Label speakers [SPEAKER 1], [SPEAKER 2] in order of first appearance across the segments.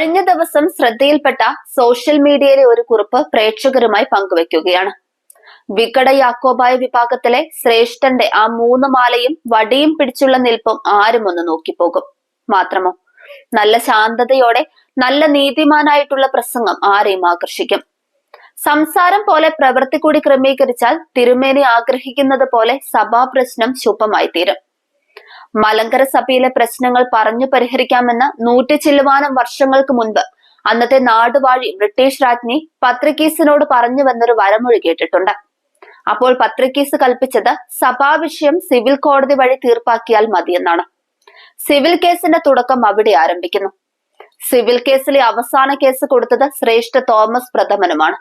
[SPEAKER 1] കഴിഞ്ഞ ദിവസം ശ്രദ്ധയിൽപ്പെട്ട സോഷ്യൽ മീഡിയയിലെ ഒരു കുറിപ്പ് പ്രേക്ഷകരുമായി പങ്കുവെക്കുകയാണ്. വികട യാക്കോബായ വിഭാഗത്തിലെ ശ്രേഷ്ഠന്റെ ആ മൂന്ന് മാലയും വടിയും പിടിച്ചുള്ള നിൽപ്പും ആരും ഒന്ന് നോക്കിപ്പോകും. മാത്രമോ നല്ല ശാന്തതയോടെ നല്ല നീതിമാനായിട്ടുള്ള പ്രസംഗം ആരെയും ആകർഷിക്കും. സംസാരം പോലെ പ്രവൃത്തി കൂടി ക്രമീകരിച്ചാൽ തിരുമേനി ആഗ്രഹിക്കുന്നത് പോലെ സഭാ പ്രശ്നം ശുഭമായി തീരും മലങ്കര സഭയിലെ പ്രശ്നങ്ങൾ പറഞ്ഞു പരിഹരിക്കാമെന്ന് നൂറ്റി ചില്ലുവാനം വർഷങ്ങൾക്ക് മുൻപ് അന്നത്തെ നാടുവാഴി ബ്രിട്ടീഷ് രാജ്ഞി പത്രികീസിനോട് പറഞ്ഞു വന്നൊരു വരമൊഴി കേട്ടിട്ടുണ്ട്. അപ്പോൾ പത്രികീസ് കൽപ്പിച്ചത് സഭാ വിഷയം സിവിൽ കോടതി വഴി തീർപ്പാക്കിയാൽ മതിയെന്നാണ്. സിവിൽ കേസിന്റെ തുടക്കം അവിടെ ആരംഭിക്കുന്നു. സിവിൽ കേസിലെ അവസാന കേസ് കൊടുത്തത് ശ്രേഷ്ഠ തോമസ് പ്രഥമനുമാണ്.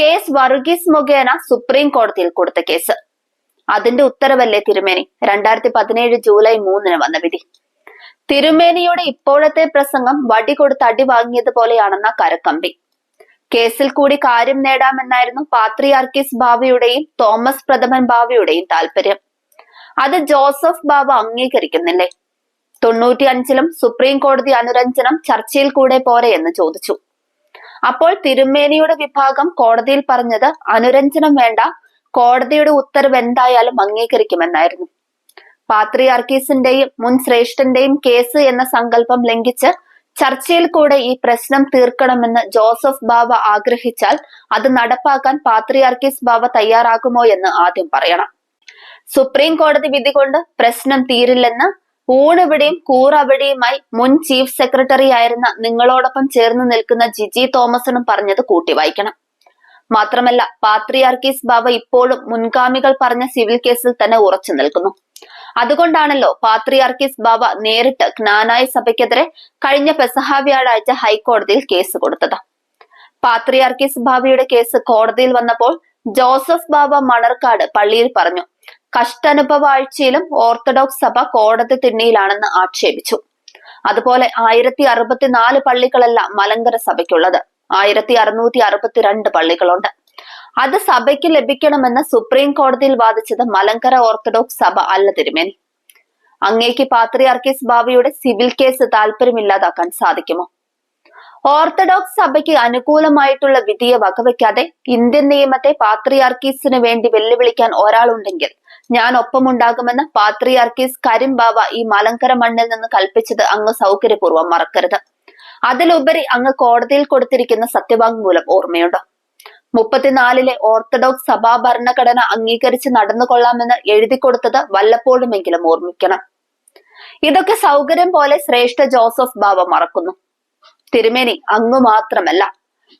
[SPEAKER 1] കേസ് വർഗീസ് മുഖേന സുപ്രീം കോടതിയിൽ കൊടുത്ത കേസ്. അതിന്റെ ഉത്തരവല്ലേ തിരുമേനി? രണ്ടായിരത്തി പതിനേഴ് ജൂലൈ മൂന്നിന് വന്ന വിധി. തിരുമേനിയുടെ ഇപ്പോഴത്തെ പ്രസംഗം വടി കൊടുത്ത് അടി വാങ്ങിയതുപോലെയാണെന്ന കരക്കമ്പി. കേസിൽ കൂടി കാര്യം നേടാമെന്നായിരുന്നു പാത്രിയാർക്കിസ് ബാബയുടെയും തോമസ് പ്രഥമൻ ബാബയുടെയും താല്പര്യം. അത് ജോസഫ് ബാബ അംഗീകരിക്കുന്നില്ലേ? തൊണ്ണൂറ്റി അഞ്ചിലും സുപ്രീം കോടതി അനുരഞ്ജനം ചർച്ചയിൽ കൂടെ പോരെ എന്ന് ചോദിച്ചു. അപ്പോൾ തിരുമേനിയുടെ വിഭാഗം കോടതിയിൽ പറഞ്ഞത് അനുരഞ്ജനം വേണ്ട കോടതിയുടെ ഉത്തരവ് എന്തായാലും അംഗീകരിക്കുമെന്നായിരുന്നു. പാത്രിയാർക്കീസിന്റെയും മുൻ ശ്രേഷ്ഠന്റെയും കേസ് എന്ന സങ്കല്പം ലംഘിച്ച് ചർച്ചയിൽ കൂടെ ഈ പ്രശ്നം തീർക്കണമെന്ന് ജോസഫ് ബാബ ആഗ്രഹിച്ചാൽ അത് നടപ്പാക്കാൻ പാത്രിയാർക്കീസ് ബാബ തയ്യാറാകുമോ എന്ന് ആദ്യം പറയണം. സുപ്രീം കോടതി വിധി കൊണ്ട് പ്രശ്നം തീരില്ലെന്ന് ഊണവിടെയും കൂറവിടെയുമായി മുൻ ചീഫ് സെക്രട്ടറി ആയിരുന്ന നിങ്ങളോടൊപ്പം ചേർന്ന് നിൽക്കുന്ന ജിജി തോമസിനും പറഞ്ഞത് കൂട്ടി വായിക്കണം മാത്രമല്ല പാത്രിയാർക്കീസ് ബാബ ഇപ്പോഴും മുൻഗാമികൾ പറഞ്ഞ സിവിൽ കേസിൽ തന്നെ ഉറച്ചു നിൽക്കുന്നു. അതുകൊണ്ടാണല്ലോ പാത്രിയാർക്കീസ് ബാബ നേരിട്ട് ജ്ഞാനായ സഭയ്ക്കെതിരെ കഴിഞ്ഞ പെസഹ വ്യാഴാഴ്ച ഹൈക്കോടതിയിൽ കേസ് കൊടുത്തത്. പാത്രിയാർക്കീസ് ബാബയുടെ കേസ് കോടതിയിൽ വന്നപ്പോൾ ജോസഫ് ബാബ മണർക്കാട് പള്ളിയിൽ പറഞ്ഞു കഷ്ടനുഭവാഴ്ചയിലും ഓർത്തഡോക്സ് സഭ കോടതി തിണ്ണിയിലാണെന്ന് ആക്ഷേപിച്ചു. അതുപോലെ ആയിരത്തി അറുപത്തിനാല് പള്ളികളല്ല മലങ്കര സഭയ്ക്കുള്ളത്. ആയിരത്തി അറുന്നൂറ്റി അറുപത്തിരണ്ട് പള്ളികളുണ്ട്. അത് സഭയ്ക്ക് ലഭിക്കണമെന്ന് സുപ്രീം കോടതിയിൽ വാദിച്ചത് മലങ്കര ഓർത്തഡോക്സ് സഭ അല്ല തിരുമേനി. അങ്ങേക്ക് പാത്രിയാർക്കീസ് ബാബയുടെ സിവിൽ കേസ് താല്പര്യമില്ലാതാക്കാൻ സാധിക്കുമോ? ഓർത്തഡോക്സ് സഭയ്ക്ക് അനുകൂലമായിട്ടുള്ള വിധിയെ വകവെക്കാതെ ഇന്ത്യൻ നിയമത്തെ പാത്രിയാർക്കീസിന് വേണ്ടി വെല്ലുവിളിക്കാൻ ഒരാളുണ്ടെങ്കിൽ ഞാൻ ഒപ്പമുണ്ടാകുമെന്ന് പാത്രിയാർക്കീസ് കരിം ബാബ ഈ മലങ്കര മണ്ണിൽ നിന്ന് കൽപ്പിച്ചത് അങ്ങ് സൗകര്യപൂർവം മറക്കരുത്. അതിലുപരി അങ്ങ് കോടതിയിൽ കൊടുത്തിരിക്കുന്ന സത്യവാങ്മൂലം ഓർമ്മയുണ്ടോ? മുപ്പത്തിനാലിലെ ഓർത്തഡോക്സ് സഭാ ഭരണഘടന അംഗീകരിച്ച് നടന്നുകൊള്ളാമെന്ന് എഴുതി കൊടുത്തത് വല്ലപ്പോഴുമെങ്കിലും ഓർമ്മിക്കണം. ഇതൊക്കെ സൗകര്യം പോലെ ശ്രേഷ്ഠ ജോസഫ് ബാബ മറക്കുന്നു. തിരുമേനി അങ്ങ് മാത്രമല്ല.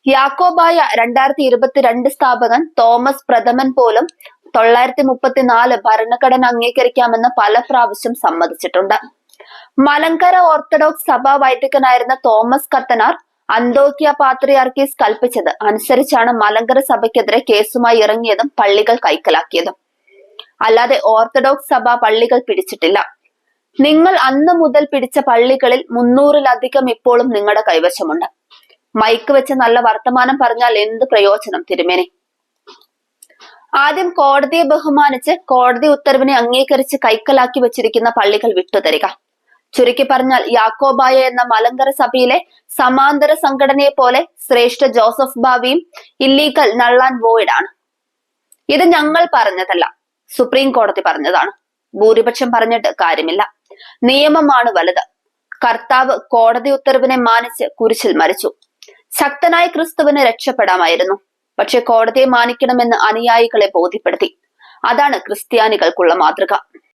[SPEAKER 1] യാക്കോബായ രണ്ടായിരത്തി ഇരുപത്തിരണ്ട് സ്ഥാപകൻ തോമസ് പ്രഥമൻ പോലും തൊള്ളായിരത്തി മുപ്പത്തിനാല് ഭരണഘടന അംഗീകരിക്കാമെന്ന് പല പ്രാവശ്യം സമ്മതിച്ചിട്ടുണ്ട്. മലങ്കര ഓർത്തഡോക്സ് സഭാ വൈദികനായിരുന്ന തോമസ് കത്തനാർ അന്തോക്യ പാത്രിയാർക്കീസ് കൽപ്പിച്ചത്. അനുസരിച്ചാണ് മലങ്കര സഭയ്ക്കെതിരെ കേസുമായി ഇറങ്ങിയതും പള്ളികൾ കൈക്കലാക്കിയതും. അല്ലാതെ ഓർത്തഡോക്സ് സഭ പള്ളികൾ പിടിച്ചിട്ടില്ല. നിങ്ങൾ അന്ന് മുതൽ പിടിച്ച പള്ളികളിൽ മുന്നൂറിലധികം ഇപ്പോഴും നിങ്ങളുടെ കൈവശമുണ്ട്. മൈക്ക് വെച്ച് നല്ല വർത്തമാനം പറഞ്ഞാൽ എന്ത് പ്രയോജനം തിരുമേനി? ആദ്യം കോടതിയെ ബഹുമാനിച്ച് കോടതി ഉത്തരവിനെ അംഗീകരിച്ച് കൈക്കലാക്കി വെച്ചിരിക്കുന്ന പള്ളികൾ വിട്ടുതരിക. ചുരുക്കി പറഞ്ഞാൽ യാക്കോബായ എന്ന മലങ്കര സഭയിലെ സമാന്തര സംഘടനയെ പോലെ ശ്രേഷ്ഠ ജോസഫ് ബാബിയും ഇല്ലീഗൽ നള്ളാൻ വോയിഡ് ആണ്. ഇത് ഞങ്ങൾ പറഞ്ഞതല്ല സുപ്രീം കോടതി പറഞ്ഞതാണ്. ഭൂരിപക്ഷം പറഞ്ഞിട്ട് കാര്യമില്ല. നിയമമാണ് വലുത്. കർത്താവ് കോടതി ഉത്തരവിനെ മാനിച്ച് കുരിശിൽ മരിച്ചു. ശക്തനായ ക്രിസ്തുവിന് രക്ഷപ്പെടാമായിരുന്നു. പക്ഷെ കോടതിയെ മാനിക്കണമെന്ന് അനുയായികളെ ബോധ്യപ്പെടുത്തി. അതാണ് ക്രിസ്ത്യാനികൾക്കുള്ള മാതൃക.